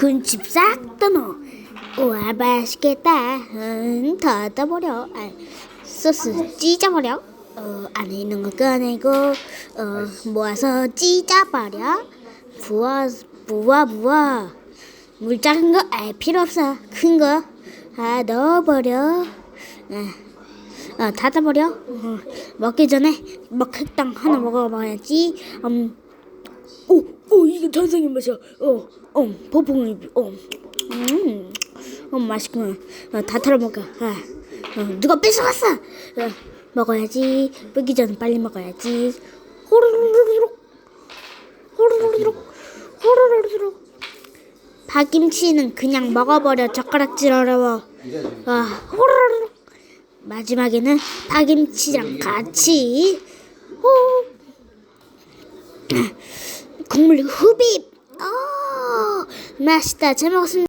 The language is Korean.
근집 싹다 넣어. 우와 맛있겠다. 응, 다 떠버려. 아, 소스 찢어버려. 어, 안에 있는 거 꺼내고 어, 모아서 찢어버려. 부어 부어 부어. 물 작은 거 아, 필요 없어. 큰 거. 아 넣어버려. 아, 어, 닫아버려. 어, 먹기 전에 먹흑당 하나 먹어봐야지. 음, 오, 오, 이게 전생의 맛이야. 어, 어, 보풍이, 어, 음, 어, 맛있구나. 어, 다 털어 먹어. 아, 어, 누가 뺏어갔어? 어, 먹어야지. 먹기 전에 빨리 먹어야지. 호로로로록, 호로로로록, 호로로로록. 파김치는 그냥 먹어버려. 젓가락질 어려워. 아, 호로로록. 마지막에는 파김치랑 같이 호 국물 흡입. 어, 맛있다. 잘 먹었습니다.